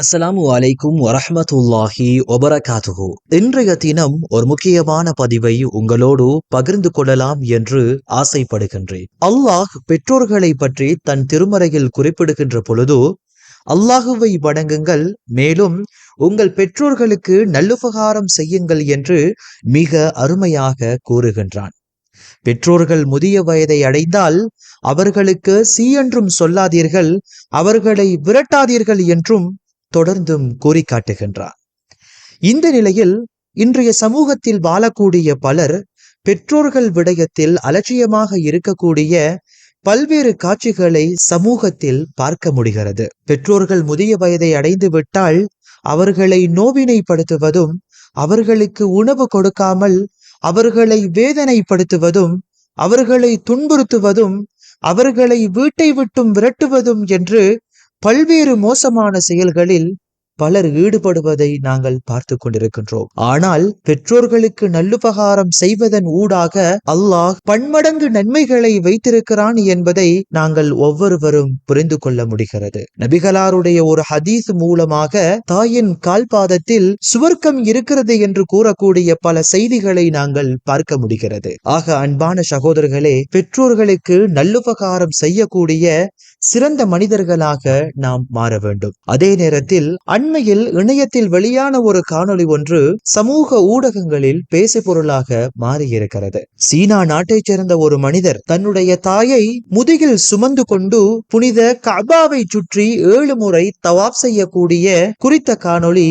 அஸ்லாம் அலைக்கும் வரஹ்மத்துல்லாஹி வபரகாத்துஹு. இன்றைய தினம் ஒரு முக்கியமான பதிவை உங்களோடு பகிர்ந்து கொள்ளலாம் என்று ஆசைப்படுகின்றேன். அல்லாஹ் பெற்றோர்களை பற்றி தன் திருமறையில் குறிப்பிடுகின்ற பொழுது அல்லாஹுவை வணங்குங்கள் மேலும் உங்கள் பெற்றோர்களுக்கு நல்லுபகாரம் செய்யுங்கள் என்று மிக அருமையாக கூறுகின்றான். பெற்றோர்கள் முதிய வயதை அடைந்தால் அவர்களுக்கு சீ என்றும் சொல்லாதீர்கள் அவர்களை விரட்டாதீர்கள் என்றும் தொடர்ந்தும் கூறி காட்டுகின்றார் இந்த நிலையில் இன்றைய சமூகத்தில் வாழக்கூடிய பலர் பெற்றோர்கள் விடயத்தில் அலட்சியமாக இருக்கக்கூடிய பல்வேறு காட்சிகளை சமூகத்தில் பார்க்க முடிகிறது. பெற்றோர்கள் முதிய வயதை அடைந்து விட்டால் அவர்களை நோவினைப்படுத்துவதும் அவர்களுக்கு உணவு கொடுக்காமல் அவர்களை வேதனைப்படுத்துவதும் அவர்களை துன்புறுத்துவதும் அவர்களை வீட்டை விட்டும் விரட்டுவதும் என்று பல்வேறு மோசமான செயல்களில் பலர் ஈடுபடுவதை நாங்கள் பார்த்து கொண்டிருக்கின்றோம். ஆனால் பெற்றோர்களுக்கு நல்லுபகாரம் செய்வதன் ஊடாக அல்லாஹ் பன்மடங்கு நன்மைகளை வைத்திருக்கிறான் என்பதை நாங்கள் ஒவ்வொருவரும் புரிந்து கொள்ள முடிகிறது. நபிகளாருடைய ஒரு ஹதீஸ் மூலமாக தாயின் கால்பாதத்தில் சுவர்க்கம் இருக்கிறது என்று கூறக்கூடிய பல செய்திகளை நாங்கள் பார்க்க முடிகிறது. ஆக அன்பான சகோதரர்களே பெற்றோர்களுக்கு நல்லுபகாரம் செய்யக்கூடிய சிறந்த மனிதர்களாக நாம் மாற வேண்டும். அதே நேரத்தில் அன் அண்மையில் இணையத்தில் வெளியான ஒரு காணொளி ஒன்று சமூக ஊடகங்களில் பேசு பொருளாக மாறியிருக்கிறது. சீனா நாட்டைச் சேர்ந்த ஒரு மனிதர் தன்னுடைய தாயை முதுகில் சுமந்து கொண்டு புனித கபாவை சுற்றி ஏழு முறை தவாப் செய்யக்கூடிய குறித்த காணொளி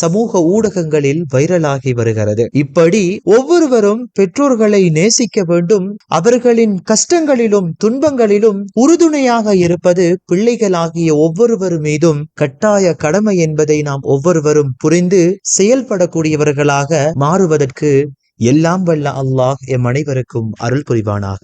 சமூக ஊடகங்களில் வைரலாகி வருகிறது. இப்படி ஒவ்வொருவரும் பெற்றோர்களை நேசிக்க வேண்டும். அவர்களின் கஷ்டங்களிலும் துன்பங்களிலும் உறுதுணையாக இருப்பது பிள்ளைகளாகிய ஒவ்வொருவர் மீதும் கட்டாய கடமை என்பதை நாம் ஒவ்வொருவரும் புரிந்து செயல்படக்கூடியவர்களாக மாறுவதற்கு எல்லாம் வல்ல அல்லாஹ் எம் அனைவருக்கும் அருள் புரிவானாக.